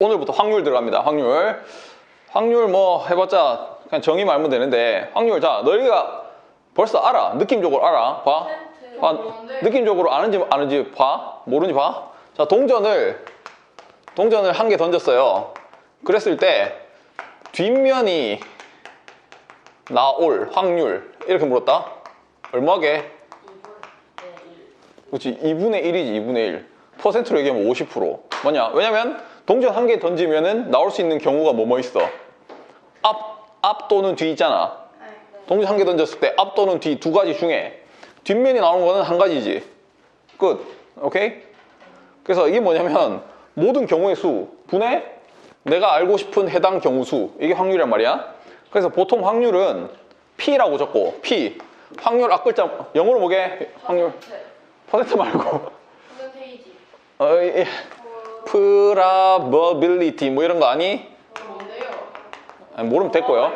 오늘부터 확률 들어갑니다. 확률. 확률 뭐 해봤자 그냥 정의만 알면 되는데 확률 자 너희가 벌써 알아. 느낌적으로 알아. 봐. 봐. 느낌적으로 아는지 아는지 봐. 모르는지 봐. 자 동전을 동전을 한 개 던졌어요. 그랬을 때 뒷면이 나올 확률 이렇게 물었다. 얼마게? 그렇지 2분의 1이지 2분의 1 퍼센트로 얘기하면 50% 뭐냐 왜냐면 동전 한 개 던지면은 나올 수 있는 경우가 뭐뭐 있어? 앞, 앞 또는 뒤 있잖아. 동전 한 개 던졌을 때 앞 또는 뒤 두 가지 중에 뒷면이 나오는 거는 한 가지지. 끝. 오케이? 그래서 이게 뭐냐면 모든 경우의 수 분의 내가 알고 싶은 해당 경우 수 이게 확률이란 말이야. 그래서 보통 확률은 P라고 적고 P. 확률 앞글자 영어로 뭐게? 확률. 퍼센트. 말고. 퍼센테이지. 어, 이- probability 뭐 이런 거 아니? 아니, 모르면 됐고요.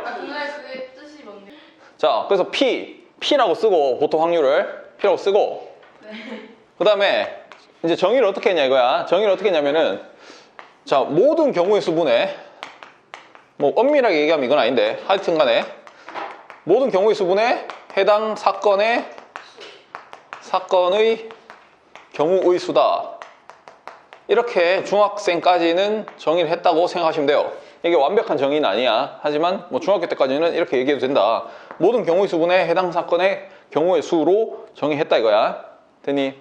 자, 그래서 P, P라고 쓰고 보통 확률을 P라고 쓰고 그 다음에 이제 정의를 어떻게 했냐 이거야. 정의를 어떻게 했냐면은 자 모든 경우의 수분에 뭐 엄밀하게 얘기하면 이건 아닌데 하여튼 간에 모든 경우의 수분에 해당 사건의 사건의 경우의 수다. 이렇게 중학생까지는 정의를 했다고 생각하시면 돼요. 이게 완벽한 정의는 아니야. 하지만 뭐 중학교 때까지는 이렇게 얘기해도 된다. 모든 경우의 수분에 해당 사건의 경우의 수로 정의했다 이거야. 됐니?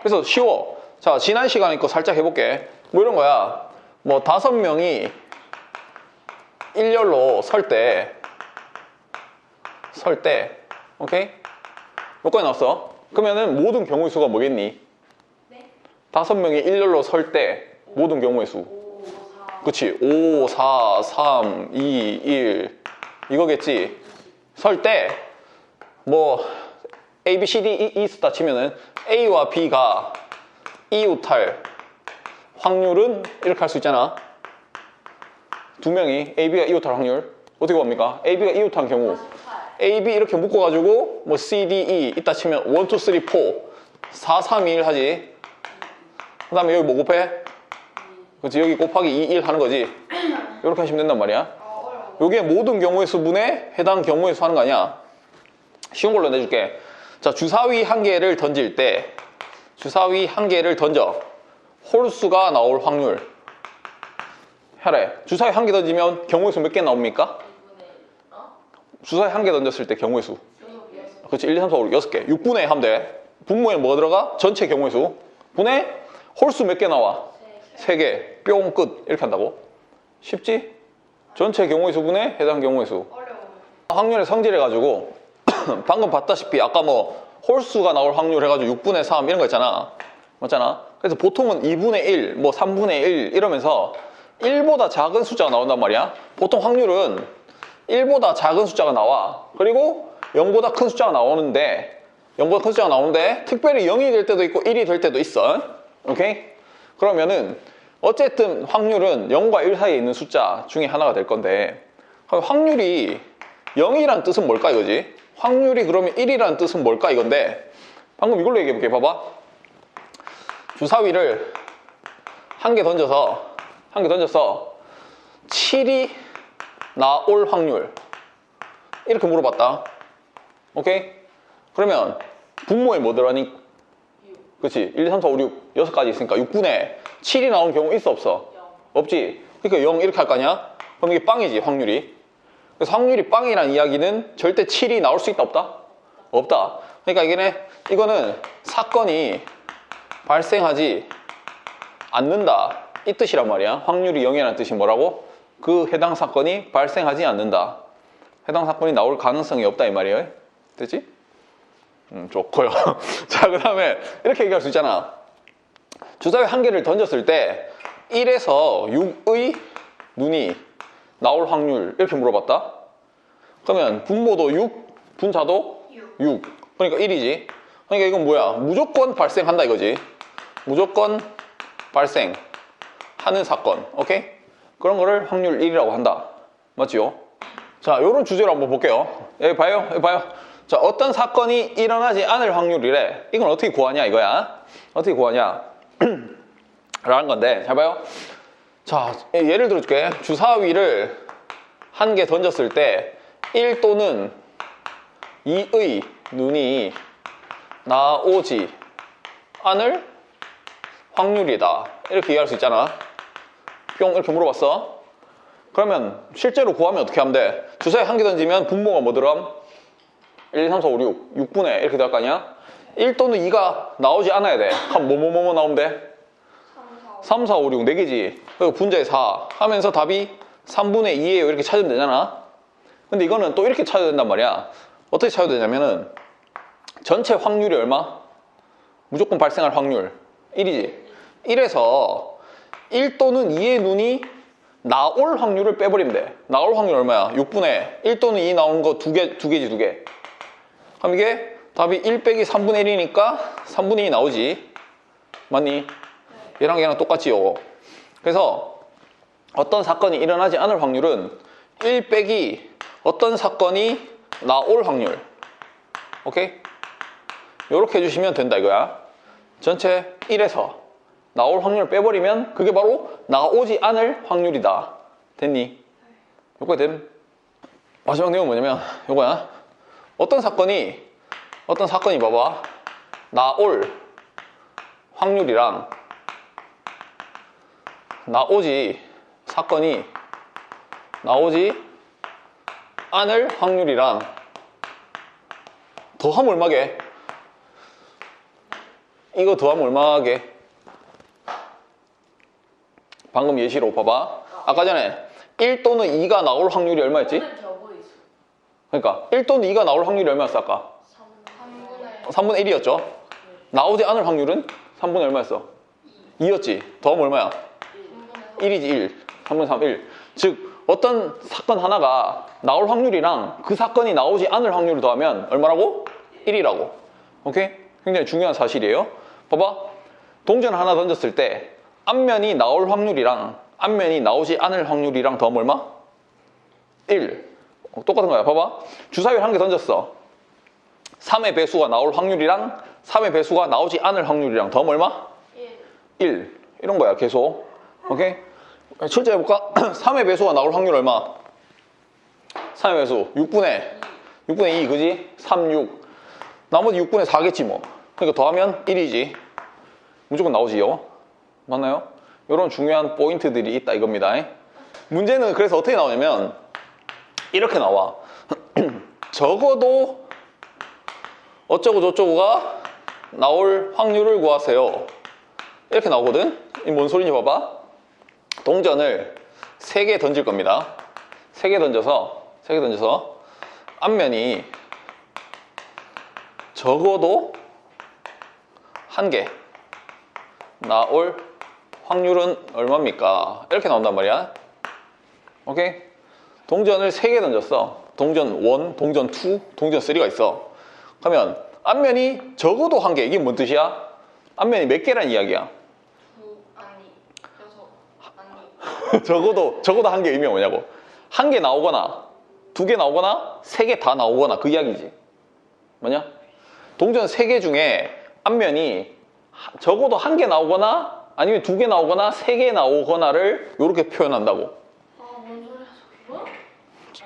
그래서 쉬워. 자, 지난 시간에 거 살짝 해볼게. 뭐 이런 거야. 뭐 다섯 명이 일렬로 설 때, 설 때, 오케이? 몇 건이 나왔어? 그러면은 모든 경우의 수가 뭐겠니? 네. 다섯 명이 일렬로 설 때 모든 경우의 수. 5, 4. 그치? 5, 4, 3, 2, 1 이거겠지? 설 때 뭐 A, B, C, D, E, E 있다 치면은 A와 B가 이웃할 확률은 이렇게 할 수 있잖아 두 명이 A, B가 이웃할 확률 어떻게 봅니까? A, B가 이웃한 경우 48. A, B 이렇게 묶어가지고 뭐 C, D, E 있다 치면 1, 2, 3, 4 4, 3, 2, 1 하지 그 다음에 여기 뭐 곱해? 그렇지 여기 곱하기 2, 1 하는 거지 이렇게 하시면 된단 말이야. 요게 모든 경우의 수분에 해당 경우의 수 하는 거 아니야 쉬운 걸로 내줄게 자 주사위 한 개를 던질 때 주사위 한 개를 던져 홀수가 나올 확률 하래 주사위 한 개 던지면 경우의 수 몇 개 나옵니까? 2분의 1. 어? 주사위 한 개 던졌을 때 경우의 수 6, 6. 그렇지 1, 2, 3, 4, 5, 6, 6개 6분의 하면 돼 분모에 뭐 들어가? 전체 경우의 수 분의 홀수 몇 개 나와? 3개. 뿅 끝. 이렇게 한다고? 쉽지? 전체 경우의 수분에 해당 경우의 수. 어려워. 확률의 성질 해 가지고 방금 봤다시피 아까 뭐 홀수가 나올 확률 해가지고 6분의 3 이런 거 있잖아. 맞잖아? 그래서 보통은 2분의 1, 뭐 3분의 1 이러면서 1보다 작은 숫자가 나온단 말이야. 보통 확률은 1보다 작은 숫자가 나와. 그리고 0보다 큰 숫자가 나오는데 0보다 큰 숫자가 나오는데 특별히 0이 될 때도 있고 1이 될 때도 있어 오케이? 그러면은 어쨌든 확률은 0과 1 사이에 있는 숫자 중에 하나가 될 건데 확률이 0이란 뜻은 뭘까 이거지? 확률이 그러면 1이라는 뜻은 뭘까 이건데 방금 이걸로 얘기해 볼게 봐봐 주사위를 한 개 던져서 한 개 던져서 7이 나올 확률 이렇게 물어봤다 오케이? 그러면 분모에 뭐 들어가니? 6. 그치 1, 2, 3, 4, 5, 6 6가지 있으니까 6분의 7이 나오는 경우 있어 없어? 0. 없지. 그러니까 0 이렇게 할 거 아니야? 그럼 이게 빵이지, 확률이. 그래서 확률이 빵이라는 이야기는 절대 7이 나올 수 있다, 없다? 없다. 그러니까 이게 이거는 사건이 발생하지 않는다. 이 뜻이란 말이야. 확률이 0이라는 뜻이 뭐라고? 그 해당 사건이 발생하지 않는다. 해당 사건이 나올 가능성이 없다, 이 말이에요. 됐지? 음, 좋고요. 자, 그 다음에 이렇게 얘기할 수 있잖아. 주사위 한 개를 던졌을 때 1에서 6의 눈이 나올 확률 이렇게 물어봤다. 그러면 분모도 6, 분자도 6. 6. 그러니까 1이지. 그러니까 이건 뭐야? 무조건 발생한다 이거지. 무조건 발생하는 사건. 오케이? 그런 거를 확률 1이라고 한다. 맞지요? 자, 요런 주제로 한번 볼게요. 여기 봐요. 여기 봐요. 자, 어떤 사건이 일어나지 않을 확률이래. 이건 어떻게 구하냐 이거야. 어떻게 구하냐? 라는 건데 잘 봐요. 자, 예를 들어줄게. 주사위를 한 개 던졌을 때 1 또는 2의 눈이 나오지 않을 확률이다. 이렇게 이해할 수 있잖아. 뿅 이렇게 물어봤어. 그러면 실제로 구하면 어떻게 하면 돼? 주사위 한 개 던지면 분모가 뭐더럼? 1, 2, 3, 4, 5, 6. 6분의 이렇게 될 거 아니야? 1 또는 2가 나오지 않아야 돼. 그럼 뭐뭐뭐뭐 나오면 돼? 3, 4, 5, 6, 4개지. 그리고 분자에 4 하면서 답이 3분의 2예요. 이렇게 찾으면 되잖아. 근데 이거는 또 이렇게 찾아야 된단 말이야. 어떻게 찾아야 되냐면은 전체 확률이 얼마? 무조건 발생할 확률 1이지. 1에서 1 또는 2의 눈이 나올 확률을 빼버리면 돼. 나올 확률 얼마야? 6분의 1 또는 2 나오는 거 두 개, 두 개지, 두 개. 그럼 이게 답이 1 빼기 3분의 1이니까 3분의 2 나오지. 맞니? 얘랑 얘랑 똑같지요. 그래서 어떤 사건이 일어나지 않을 확률은 1 빼기 어떤 사건이 나올 확률. 오케이? 요렇게 해주시면 된다 이거야. 전체 1에서 나올 확률을 빼버리면 그게 바로 나오지 않을 확률이다. 됐니? 요거 됨. 마지막 내용은 뭐냐면 요거야. 어떤 사건이 어떤 사건이 봐봐. 나올 확률이랑 나오지 사건이 나오지 않을 확률이랑 더하면 얼마게? 이거 더하면 얼마게? 방금 예시로 봐봐. 아까 전에 1 또는 2가 나올 확률이 얼마였지? 그러니까 1 또는 2가 나올 확률이 얼마였어 아까? 3분의 3분의 1이었죠? 나오지 않을 확률은 3분의 얼마였어? 2 였지. 더하면 얼마야? 3분의 1이지 1. 3분의 3, 1. 즉 어떤 사건 하나가 나올 확률이랑 그 사건이 나오지 않을 확률을 더하면 얼마라고? 1이라고. 오케이? 굉장히 중요한 사실이에요. 봐봐. 동전 하나 던졌을 때 앞면이 나올 확률이랑 앞면이 나오지 않을 확률이랑 더하면 얼마? 1. 어, 똑같은 거야. 봐봐. 주사위를 한 개 던졌어. 3의 배수가 나올 확률이랑 3의 배수가 나오지 않을 확률이랑 더하면 얼마? 1. 1 이런 거야 계속. 오케이? 실제 해볼까? 3의 배수가 나올 확률 얼마? 3의 배수. 6분의. 6분의 2 그지? 3 6 나머지 6분의 4겠지 뭐. 그러니까 더하면 1이지. 무조건 나오지요 맞나요? 이런 중요한 포인트들이 있다 이겁니다. 문제는 그래서 어떻게 나오냐면 이렇게 나와 적어도 어쩌고 저쩌고가 나올 확률을 구하세요 이렇게 나오거든? 이 뭔 소리인지 봐봐. 동전을 3개 던질 겁니다. 3개 던져서, 3개 던져서, 앞면이 적어도 한개 나올 확률은 얼마입니까? 이렇게 나온단 말이야. 오케이? 동전을 3개 던졌어. 동전 1, 동전 2, 동전 3가 있어. 그러면 앞면이 적어도 한 개. 이게 뭔 뜻이야? 앞면이 몇 개란 이야기야? 9 아니 6 아니 적어도 적어도 한 개 의미가 뭐냐고 한 개 나오거나 두 개 나오거나 세 개 다 나오거나 그 이야기지 뭐냐 동전 세 개 중에 앞면이 하- 적어도 한 개 나오거나 아니면 두 개 나오거나 세 개 나오거나를 이렇게 표현한다고?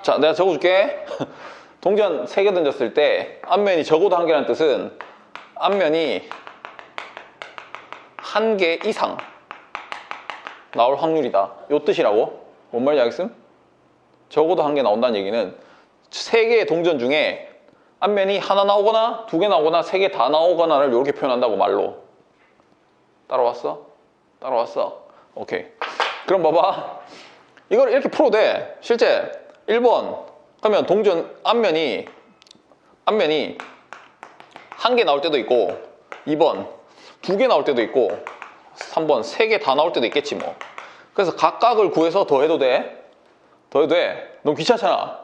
자 내가 적어줄게. 동전 세개 던졌을 때 앞면이 적어도 한 개라는 뜻은 앞면이 한 개 이상 나올 확률이다. 요 뜻이라고? 뭔 말인지 알겠음? 적어도 한 개 나온다는 얘기는 세 개의 동전 중에 앞면이 하나 나오거나 두 개 나오거나 세 개 다 나오거나를 이렇게 표현한다고 말로. 따라왔어? 따라왔어? 오케이. 그럼 봐봐. 이걸 이렇게 풀어도 돼. 실제 1번. 그러면 동전 앞면이 앞면이 한 개 나올 때도 있고 2번 두 개 나올 때도 있고 3번 세 개 다 나올 때도 있겠지 뭐. 그래서 각각을 구해서 더해도 돼? 더해도 돼. 너무 귀찮잖아.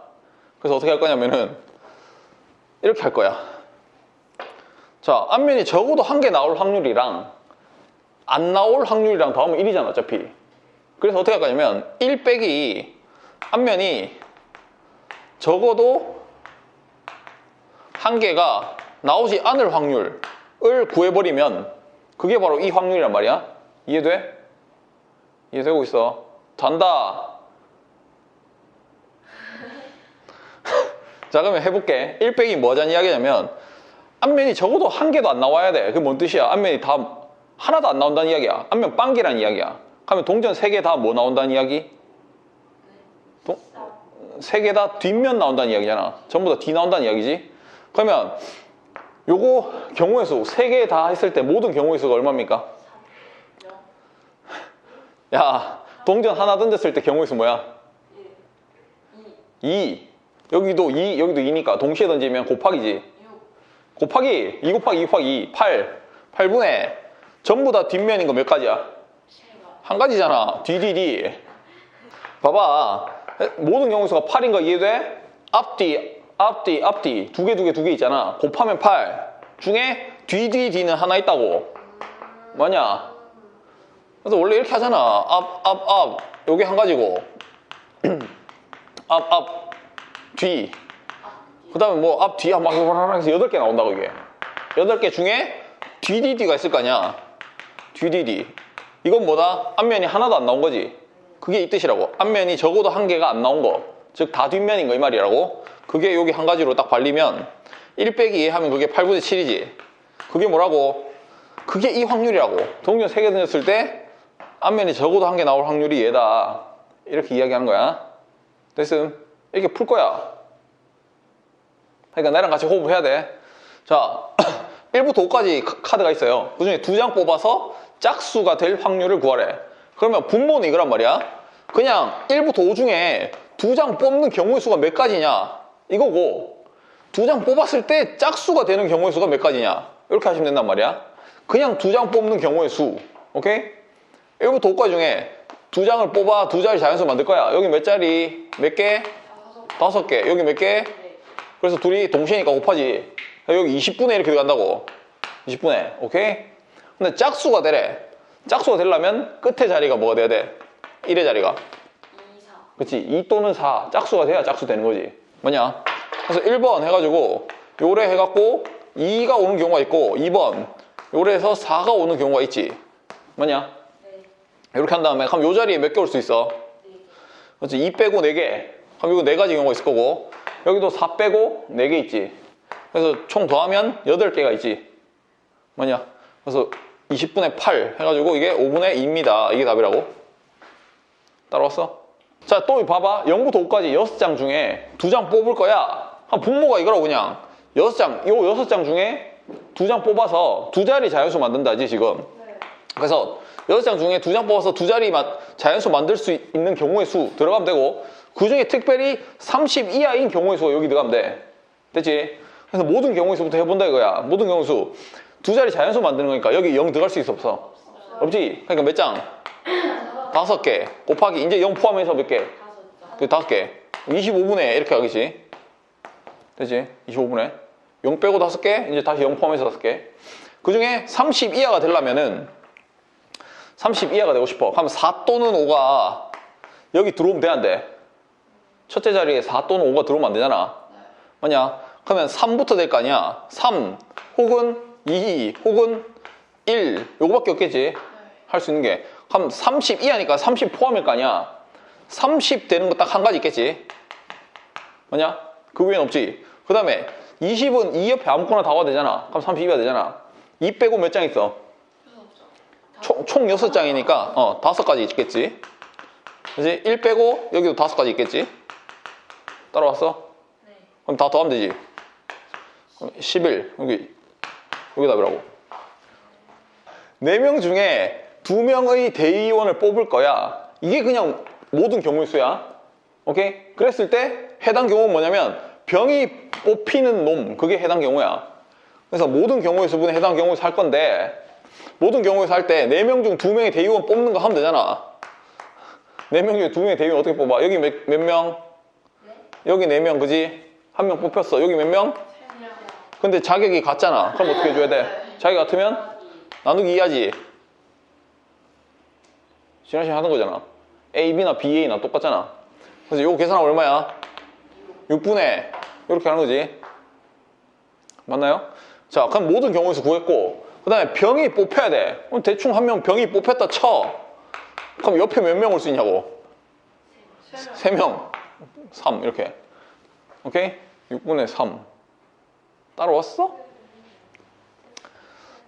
그래서 어떻게 할 거냐면은 이렇게 할 거야. 자 앞면이 적어도 한 개 나올 확률이랑 안 나올 확률이랑 더하면 1이잖아 어차피. 그래서 어떻게 할 거냐면 1 빼기 앞면이 적어도 한 개가 나오지 않을 확률을 구해버리면 그게 바로 이 확률이란 말이야. 이해돼? 이해되고 있어? 잔다. 자, 그러면 해볼게. 1 빼기 뭐자는 이야기냐면, 앞면이 적어도 한 개도 안 나와야 돼. 그게 뭔 뜻이야? 앞면이 다 하나도 안 나온다는 이야기야. 앞면 빵기라는 이야기야. 그러면 동전 세 개 다 뭐 나온다는 이야기? 세 개 다 뒷면 나온다는 이야기잖아. 전부 다뒤 나온다는 이야기지. 그러면 요거 경우의 수 세 개 다 했을 때 모든 경우의 수가 얼마입니까? 야, 동전 하나 던졌을 때 경우의 수 뭐야? 2. 여기도 2, 여기도 2니까 동시에 던지면 곱하기지. 곱하기 2 곱하기 2 곱하기 2, 8. 8분의 전부 다 뒷면인 거 몇 가지야? 한 가지잖아. 뒤뒤뒤. 봐봐. 모든 경우 수가 8인 거 이해돼? 앞뒤, 앞뒤, 앞뒤. 두 개, 두 개, 두 개 있잖아. 곱하면 8. 중에 뒤 뒤 뒤는 하나 있다고. 뭐냐? 그래서 원래 이렇게 하잖아. 앞, 앞, 앞. 요게 한 가지고. 앞, 앞, 뒤. 그 다음에 뭐 앞, 뒤, 막 해서 여덟 개 나온다고 이게. 여덟 개 중에 뒤 뒤 뒤가 있을 거 아니야. 뒤 뒤 뒤. 이건 뭐다? 앞면이 하나도 안 나온 거지. 그게 이 뜻이라고. 앞면이 적어도 한 개가 안 나온 거. 즉, 다 뒷면인 거 이 말이라고. 그게 여기 한 가지로 딱 발리면 1 빼기 2 하면 그게 8분의 7이지. 그게 뭐라고? 그게 이 확률이라고. 동전 3개 던졌을 때 앞면이 적어도 한 개 나올 확률이 얘다. 이렇게 이야기하는 거야. 됐음? 이렇게 풀 거야. 그러니까 나랑 같이 호흡해야 돼. 자, 1부터 5까지 카드가 있어요. 그 중에 두 장 뽑아서 짝수가 될 확률을 구하래. 그러면 분모는 이거란 말이야. 그냥 1부터 5 중에 두 장 뽑는 경우의 수가 몇 가지냐? 이거고, 두 장 뽑았을 때 짝수가 되는 경우의 수가 몇 가지냐? 이렇게 하시면 된단 말이야. 그냥 두 장 뽑는 경우의 수. 오케이? 1부터 5까지 중에 두 장을 뽑아 두 자리 자연수 만들 거야. 여기 몇 자리? 몇 개? 다섯 개. 여기 몇 개? 그래서 둘이 동시에니까 곱하지. 여기 20분의 이렇게 들어간다고. 20분의. 오케이? 근데 짝수가 되래. 짝수가 되려면 끝에 자리가 뭐가 돼야 돼? 1의 자리가. 2, 4. 그치? 2 또는 4. 짝수가 돼야 짝수 되는 거지. 뭐냐? 그래서 1번 해가지고 요래 해갖고 2가 오는 경우가 있고 2번 요래 해서 4가 오는 경우가 있지. 뭐냐? 네. 이렇게 한 다음에 그럼 요 자리에 몇 개 올 수 있어? 네. 그렇지? 2 빼고 4개. 그럼 이거 4가지 경우가 있을 거고 여기도 4 빼고 4개 있지. 그래서 총 더하면 8개가 있지. 뭐냐? 그래서 20분의 8 해가지고 이게 5분의 2입니다. 이게 답이라고. 따라왔어? 자, 또 봐봐. 0부터 5까지 6장 중에 두장 뽑을 거야. 한 분모가 이거라고 그냥. 6장, 요 6장 중에 두장 뽑아서 두 자리 자연수 만든다지, 지금. 네. 그래서 여섯 장 중에 두장 뽑아서 두 자리 마- 자연수 만들 수 있는 경우의 수 들어가면 되고 그 중에 특별히 30 이하인 경우의 수가 여기 들어가면 돼. 됐지? 그래서 모든 경우의 수부터 해본다 이거야. 모든 경우의 수. 두 자리 자연수 만드는 거니까 여기 0 들어갈 수 있어 없어? 없지? 그러니까 몇 장? 다섯 개. 곱하기 이제 0 포함해서 몇 개? 그 다섯 개. 25분의 이렇게 하겠지? 되지? 25분의 0 빼고 다섯 개, 이제 다시 0 포함해서 다섯 개. 그 중에 30 이하가 되려면은 30 이하가 되고 싶어. 그럼 4 또는 5가 여기 들어오면 돼, 안 돼? 첫째 자리에 4 또는 5가 들어오면 안 되잖아. 뭐냐? 그러면 3부터 될 거 아니야? 3 혹은 2 혹은 1 요거밖에 없겠지? 네. 할수 있는 게. 그럼 30 이하니까 30 포함일 거 아니야? 30 되는 거 딱 한 가지 있겠지? 뭐냐? 그 위엔 없지. 그 다음에 20은 2 옆에 아무거나 다 와야 되잖아. 그럼 32가 되잖아. 2 빼고 몇 장 있어? 총, 총 6장이니까 어, 5가지 있겠지. 그지? 1 빼고 여기도 5가지 있겠지. 따라왔어? 네. 그럼 다 더하면 되지. 그럼 11 여기 여기 답이라고. 4명 중에 2명의 대의원을 뽑을 거야. 이게 그냥 모든 경우의 수야. 오케이? 그랬을 때 해당 경우는 뭐냐면 병이 뽑히는 놈 그게 해당 경우야. 그래서 모든 경우의 수분에 해당 경우에서 할 건데 모든 경우에서 할 때 4명 중 2명의 대의원 뽑는 거 하면 되잖아. 4명 중에 2명의 대의원 어떻게 뽑아? 여기 몇, 몇 명? 네. 여기 4명 그지? 한 명 뽑혔어. 여기 몇 명? 근데 자격이 같잖아. 그럼 어떻게 해줘야 돼? 자격이 같으면 나누기 2하지. 지난 시간 하던 거잖아. A, B나 B, A나 똑같잖아. 그래서 이거 계산하면 얼마야? 6분의 이렇게 하는 거지. 맞나요? 자, 그럼 모든 경우에서 구했고 그 다음에 병이 뽑혀야 돼. 그럼 대충 한 명 병이 뽑혔다 쳐. 그럼 옆에 몇 명 올 수 있냐고. 세 명. 3명 3 이렇게 오케이 6분의 3 따라왔어?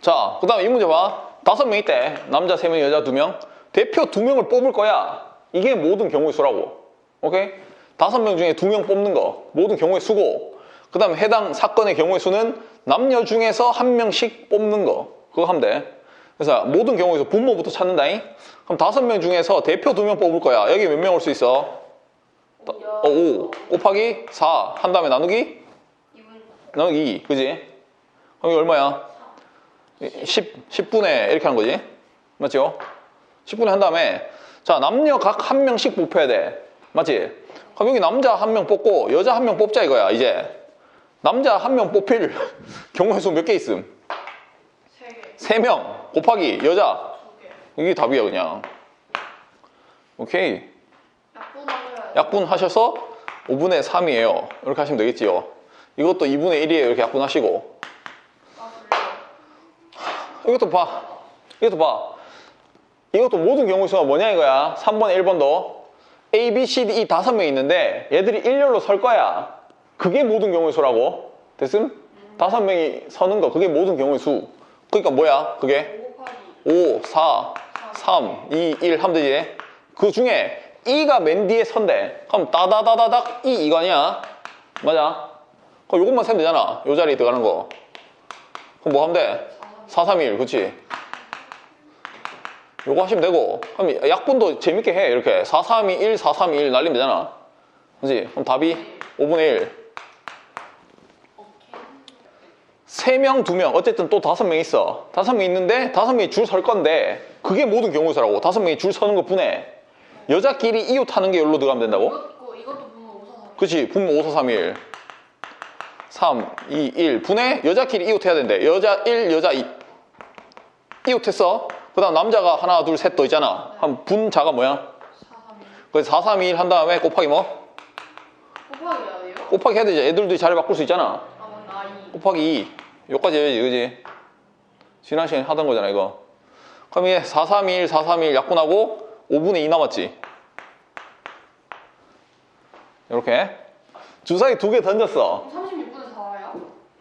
자, 그 다음에 이 문제 봐. 다섯 명 있대. 남자 세 명, 여자 두 명. 대표 두 명을 뽑을 거야. 이게 모든 경우의 수라고. 오케이? 다섯 명 중에 두 명 뽑는 거. 모든 경우의 수고. 그 다음에 해당 사건의 경우의 수는 남녀 중에서 한 명씩 뽑는 거. 그거 하면 돼. 그래서 모든 경우에서 분모부터 찾는다잉. 그럼 다섯 명 중에서 대표 두 명 뽑을 거야. 여기 몇 명 올 수 있어? 어, 5 곱하기 4 한 다음에 나누기. 나누기 2 그지? 그럼 이게 얼마야? 10, 10분의 이렇게 하는 거지 맞죠? 10분의 한 다음에 자 남녀 각 한 명씩 뽑혀야 돼 맞지? 그럼 여기 남자 한 명 뽑고 여자 한 명 뽑자 이거야 이제 남자 한 명 뽑힐 경우의 수 몇 개 있음? 세 개. 3명 곱하기 여자 두 개. 이게 답이야 그냥 오케이 약분하고요. 약분 하셔서 5분의 3이에요 이렇게 하시면 되겠지요 이것도 2분의 1이에요 이렇게 약분하시고 아. 이것도 봐. 이것도 봐. 이것도 모든 경우의 수가 뭐냐 이거야. 3번, 1번도. A, B, C, D 이 다섯 명 있는데 얘들이 일렬로 설 거야. 그게 모든 경우의 수라고. 됐음? 다섯 명이 서는 거. 그게 모든 경우의 수. 그러니까 뭐야? 그게 5 곱하기 5, 4, 3, 2, 1 하면 되지. 그 중에 2가 맨 뒤에 선대. 그럼 따다다다닥 2 이거 아니야? 맞아. 그럼 요것만 세면 되잖아. 요 자리에 들어가는 거. 그럼 뭐 하면 돼? 4, 3, 1, 그치? 요거 하시면 되고, 그럼 약분도 재밌게 해. 이렇게 4, 3, 2, 1, 4, 3, 2, 1 날리면 되잖아. 그치? 그럼 답이 5분의 1. 오케이. 3명, 2명, 어쨌든 또 5명 있어. 5명 있는데 5명이 줄 설 건데, 그게 모든 경우서라고. 5명이 줄 서는 것 뿐에. 여자끼리 이웃 하는 게 여기로 들어가면 된다고? 이것도 이것도 분모 5 4 그치? 분모 5, 4, 3, 1. 3, 2, 1. 분의 여자끼리 이웃해야 된대. 여자 1, 여자 2. 이웃했어. 그 다음 남자가 하나, 둘, 셋 더 있잖아. 한 분자가 뭐야? 4 3 1. 그래서 4, 3, 2, 1 한 다음에 곱하기 뭐? 곱하기 해야 돼요? 곱하기 해야 되지. 애들도 자리 바꿀 수 있잖아. 아 맞나 2. 곱하기 2. 여기까지 해야지, 그지? 지난 시간에 하던 거잖아, 이거. 그럼 이게 4, 3, 2, 1, 4, 3, 2, 1 약분하고 5분의 2 남았지. 이렇게. 주사위 두 개 던졌어.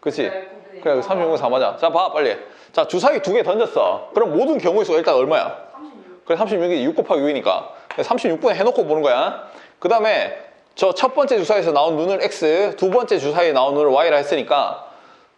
그럼 36분의 4예요? 그치? 네, 그래, 36분 4 맞아. 자, 봐, 빨리. 자, 주사위 두 개 던졌어. 그럼 모든 경우의 수가 일단 얼마야? 36. 그래, 36이 6 곱하기 6이니까. 36분에 해놓고 보는 거야. 그 다음에 저 첫 번째 주사위에서 나온 눈을 X, 두 번째 주사위에 나온 눈을 Y라 했으니까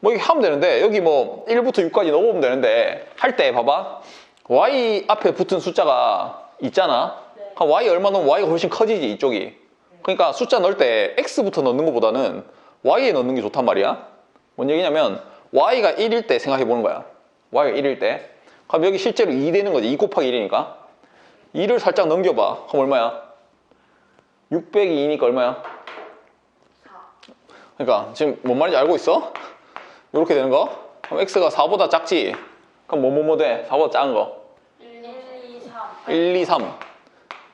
뭐 이렇게 하면 되는데 여기 뭐 1부터 6까지 넣어보면 되는데 할 때 봐봐. Y 앞에 붙은 숫자가 있잖아. 네. 한 Y 얼마 넣으면 Y가 훨씬 커지지, 이쪽이. 그러니까 숫자 넣을 때 X부터 넣는 것보다는 Y에 넣는 게 좋단 말이야. 뭔 얘기냐면 Y가 1일 때 생각해 보는 거야. Y가 1일 때. 그럼 여기 실제로 2 되는 거지. 2 곱하기 1이니까. 2를 살짝 넘겨봐. 그럼 얼마야? 6 빼기 2니까 얼마야? 4. 그러니까 지금 뭔 말인지 알고 있어? 이렇게 되는 거? 그럼 X가 4보다 작지? 그럼 뭐뭐뭐 돼? 4보다 작은 거. 1 2 3. 1, 2, 3.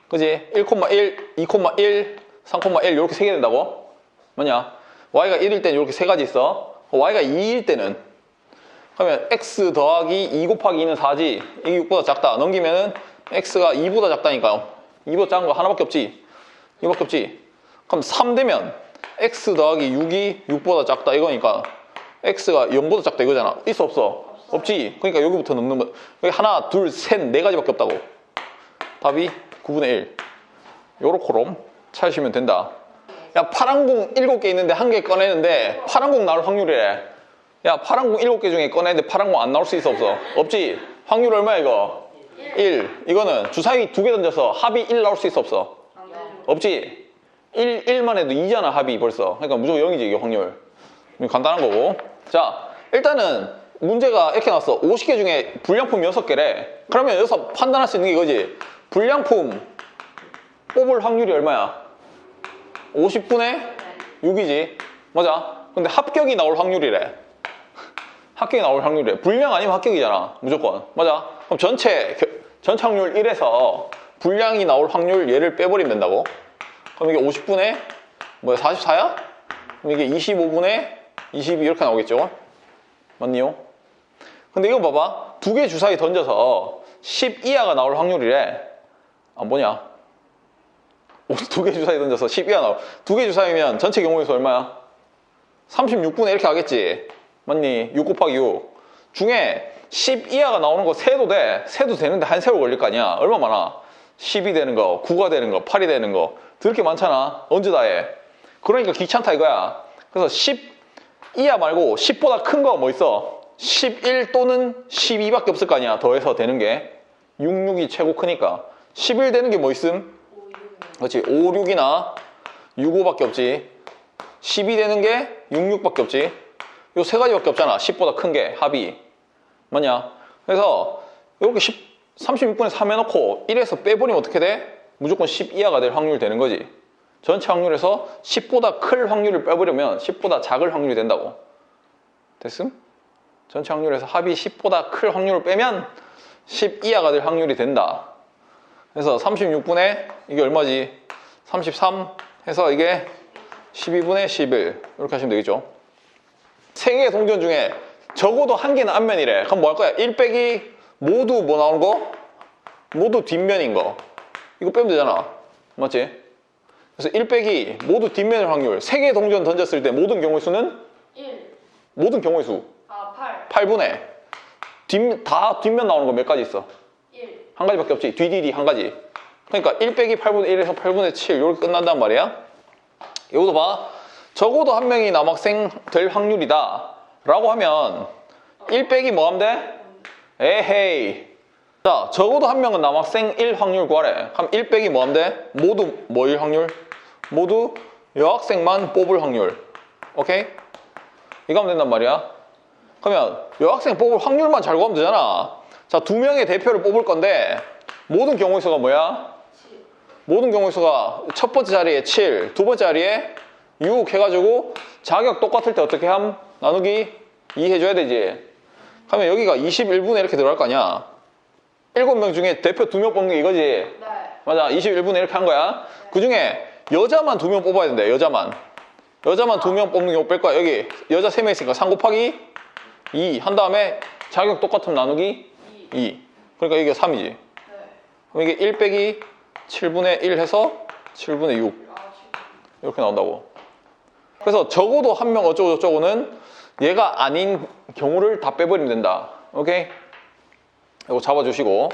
그지? 1,1, 2,1, 3,1 이렇게 세 개 된다고? 뭐냐? y가 1일 때는 이렇게 세 가지 있어. Y가 2일 때는 그러면 x 더하기 2 곱하기 2는 4지. 이게 6보다 작다. 넘기면은 x가 2보다 작다니까. 2보다 작은 거 하나밖에 없지. 이거밖에 없지. 그럼 3 되면 x 더하기 6이 6보다 작다 이거니까 x가 0보다 작다 이거잖아. 있어 없어? 없지. 그러니까 여기부터 넘는 거. 여기 하나, 둘, 셋, 네 가지밖에 없다고. 답이 9분의 1. 요렇게롬 찾으시면 된다. 야, 파란 공 7개 있는데 한 개 꺼내는데 공 나올 확률이래. 야, 파란 공 7개 중에 꺼내는데 공안 나올 수 있어 없어? 없지? 확률 얼마야 이거? 1. 이거는 주사위 두 개 던져서 합이 1 나올 수 있어 없어? 없지? 1, 1만 해도 2잖아 합이 벌써. 그러니까 무조건 0이지 이게 확률. 간단한 거고. 자, 일단은 문제가 이렇게 나왔어. 50개 중에 불량품 6개래. 그러면 여기서 판단할 수 있는 게 이거지. 불량품 뽑을 확률이 얼마야? 50분의 6이지. 맞아. 근데 합격이 나올 확률이래. 합격이 나올 확률이래. 불량 아니면 합격이잖아. 무조건. 맞아. 그럼 전체, 겨- 전체 확률 1에서 불량이 나올 확률 얘를 빼버리면 된다고. 그럼 이게 50분의 뭐야 44야? 그럼 이게 25분의 22 이렇게 나오겠죠? 맞니요? 근데 이거 봐봐. 두 개 주사위 던져서 10 이하가 나올 확률이래. 안 보냐? 두 개 주사위 던져서 12가 나와. 두 개 주사위면 전체 경우에서 얼마야? 36분의 이렇게 하겠지. 맞니? 6 곱하기 6. 중에 10 이하가 나오는 거 세도 돼. 세도 되는데 한 세월 걸릴 거 아니야. 얼마 많아? 10이 되는 거, 9가 되는 거, 8이 되는 거. 그렇게 많잖아. 언제 다 해? 그러니까 귀찮다 이거야. 그래서 10 이하 말고 10보다 큰 거 뭐 있어? 11 또는 12밖에 없을 거 아니야. 더해서 되는 게. 6, 6이 최고 크니까. 11 되는 게 뭐 있음? 그렇지. 5, 6이나 6, 5밖에 없지. 10이 되는 게 6, 6밖에 없지. 요 세 가지밖에 없잖아. 10보다 큰 게 합이. 맞냐? 그래서 이렇게 10, 36분에 3 해놓고 1에서 빼버리면 어떻게 돼? 무조건 10 이하가 될 확률이 되는 거지. 전체 확률에서 10보다 클 확률을 빼버리면 10보다 작을 확률이 된다고. 됐음? 전체 확률에서 합이 10보다 클 확률을 빼면 10 이하가 될 확률이 된다. 그래서 36분의 이게 얼마지? 33 해서 이게 12분의 11 이렇게 하시면 되겠죠. 세 개의 동전 중에 적어도 한 개는 앞면이래. 그럼 뭐 할 거야? 1 빼기 모두 뭐 나오는 거? 모두 뒷면인 거. 이거 빼면 되잖아. 맞지? 그래서 1 빼기 모두 뒷면의 확률. 세 개의 동전 던졌을 때 모든 경우의 수는 1. 모든 경우의 수 아, 8. 8분의 뒷, 다 뒷면 나오는 거 몇 가지 있어? 1. 한 가지밖에 없지. 뒤뒤뒤 한 가지. 그러니까 1 빼기 8분의 1에서 8분의 7 이렇게 끝난단 말이야. 이것도 봐. 적어도 한 명이 남학생 될 확률이다. 라고 하면 1 빼기 뭐 하면 돼? 에헤이. 자, 적어도 한 명은 남학생 1 확률 구하래. 그럼 1 빼기 뭐 하면 돼? 모두 뭐일 확률? 모두 여학생만 뽑을 확률. 오케이? 이거 하면 된단 말이야. 그러면 여학생 뽑을 확률만 잘 구하면 되잖아. 자, 두 명의 대표를 뽑을 건데 모든 경우의 수가 뭐야? 7. 모든 경우의 수가 첫 번째 자리에 7, 두 번째 자리에 6 해가지고 자격 똑같을 때 어떻게 함? 나누기 2 해줘야 되지. 그러면 여기가 21분에 이렇게 들어갈 거 아니야. 7명 중에 대표 2명 뽑는 게 이거지. 네. 맞아. 21분에 이렇게 한 거야. 그 중에 여자만 두명 뽑아야 된다. 여자만. 여자만 두명 뽑는 경우 뺄 거야. 여기 여자 3명 있으니까 3 곱하기 2 한 다음에 자격 똑같으면 나누기 2. 2. 그러니까 이게 3이지. 네. 그럼 이게 1 빼기 7분의 1 해서 7분의 6 아, 7. 이렇게 나온다고. 그래서 적어도 한 명 어쩌고 저쩌고는 얘가 아닌 경우를 다 빼버리면 된다. 오케이? 이거 잡아주시고